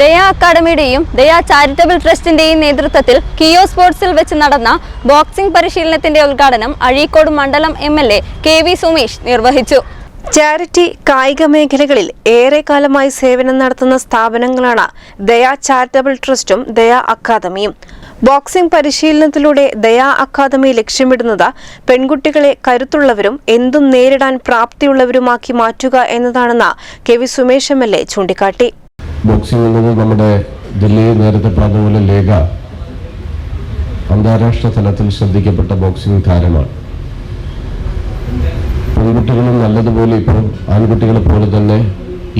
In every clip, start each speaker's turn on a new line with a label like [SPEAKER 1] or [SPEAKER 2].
[SPEAKER 1] ദയ അക്കാദമിയുടെയും ദയാ ചാരിറ്റബിൾ ട്രസ്റ്റിന്റെയും നേതൃത്വത്തിൽ കിയോ സ്പോർട്സിൽ വെച്ച് നടന്ന ബോക്സിംഗ് പരിശീലനത്തിന്റെ ഉദ്ഘാടനം അഴീക്കോട് മണ്ഡലം M L A K V Sumesh നിർവഹിച്ചു.
[SPEAKER 2] ചാരിറ്റി കായിക മേഖലകളിൽ ഏറെക്കാലമായി സേവനം നടത്തുന്ന സ്ഥാപനങ്ങളാണ് ദയാ ചാരിറ്റബിൾ ട്രസ്റ്റും ദയാ അക്കാദമിയും. ബോക്സിംഗ് പരിശീലനത്തിലൂടെ ദയാ അക്കാദമി ലക്ഷ്യമിടുന്നത് പെൺകുട്ടികളെ കരുത്തുള്ളവരും എന്തും നേരിടാൻ പ്രാപ്തിയുള്ളവരുമാക്കി മാറ്റുക എന്നതാണെന്ന് K V Sumesh M L A ചൂണ്ടിക്കാട്ടി.
[SPEAKER 3] ബോക്സിംഗ് എന്നത് നമ്മുടെ ദില്ലിയിൽ നേരത്തെ പറഞ്ഞതുപോലെ ലേഖ. അന്താരാഷ്ട്ര തലത്തിൽ ശ്രദ്ധിക്കപ്പെട്ട ബോക്സിംഗ് താരമാണ്. പെൺകുട്ടികളും നല്ലതുപോലെ ഇപ്പോൾ ആൺകുട്ടികളെ പോലെ തന്നെ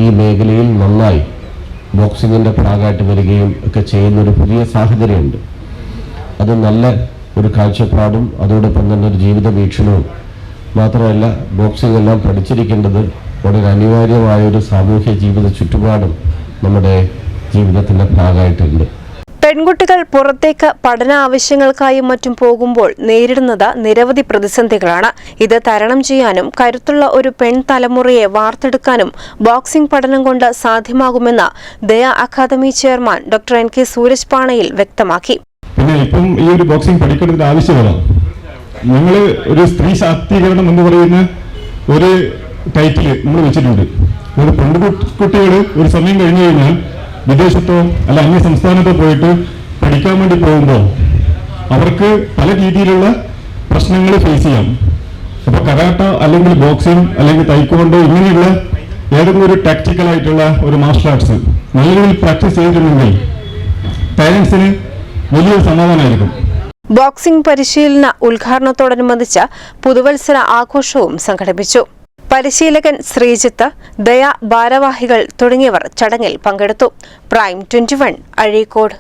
[SPEAKER 3] ഈ മേഖലയിൽ നന്നായി ബോക്സിങ്ങിന്റെ ഭാഗമായിട്ട് വരികയും ഒക്കെ ചെയ്യുന്ന ഒരു പുതിയ സാഹചര്യമുണ്ട്. അത് നല്ല ഒരു കാഴ്ചപ്പാടും അതോടൊപ്പം തന്നെ ഒരു ജീവിത വീക്ഷണവും. മാത്രമല്ല ബോക്സിംഗ് എല്ലാം പഠിച്ചിരിക്കേണ്ടത് വളരെ അനിവാര്യമായ ഒരു സാമൂഹ്യ ജീവിത ചുറ്റുപാടും നമ്മുടെ ജീവിതത്തിന്റെ ഭാഗമായിട്ടുണ്ട്.
[SPEAKER 2] പെൺകുട്ടികൾ പുറത്തേക്ക് പഠന ആവശ്യങ്ങൾക്കായും മറ്റും പോകുമ്പോൾ നേരിടുന്നത് നിരവധി പ്രതിസന്ധികളാണ്. ഇത് തരണം ചെയ്യാനും കരുത്തുള്ള ഒരു പെൺ തലമുറയെ വാർത്തെടുക്കാനും ബോക്സിംഗ് പഠനം കൊണ്ട് സാധ്യമാകുമെന്ന് Daya academy chairman doctor N K Suraj Panayil വ്യക്തമാക്കി.
[SPEAKER 4] പിന്നെ ഇപ്പം ഈ ഒരു ബോക്സിംഗ് പഠിക്കേണ്ടതിന്റെ ആവശ്യമാണ്. ഞങ്ങൾ ഒരു സ്ത്രീ ശാക്തീകരണം എന്ന് പറയുന്ന ഒരു ടൈറ്റിൽ നമ്മൾ വെച്ചിട്ടുണ്ട്. ഒരു പെൺകുട്ടികൾ ഒരു സമയം കഴിഞ്ഞു കഴിഞ്ഞാൽ വിദേശത്തോ അല്ല അന്യ സംസ്ഥാനത്തോ പോയിട്ട് പഠിക്കാൻ വേണ്ടി പോകുമ്പോൾ അവർക്ക് പല രീതിയിലുള്ള പ്രശ്നങ്ങൾ ഫേസ് ചെയ്യാം. അപ്പൊ കരാട്ട അല്ലെങ്കിൽ ബോക്സിംഗ് അല്ലെങ്കിൽ തൈക്കോണ്ടോ ഇങ്ങനെയുള്ള ഏതെങ്കിലും ഒരു ടാക്ടിക്കൽ ആയിട്ടുള്ള ഒരു മാർഷൽ ആർട്സ് നല്ല രീതിയിൽ പ്രാക്ടീസ് ചെയ്തിട്ടുണ്ടെങ്കിൽ പേരൻസിന് വലിയൊരു സമാധാനമായിരിക്കും.
[SPEAKER 2] ബോക്സിംഗ് പരിശീലന ഉദ്ഘാടനത്തോടനുബന്ധിച്ച് പുതുവത്സര ആഘോഷവും സംഘടിപ്പിച്ചു. പരിശീലകൻ ശ്രീജിത്ത് ദയ ഭാരവാഹികൾ തുടങ്ങിയവർ ചടങ്ങിൽ പങ്കെടുത്തു. Prime twenty one Azhikode.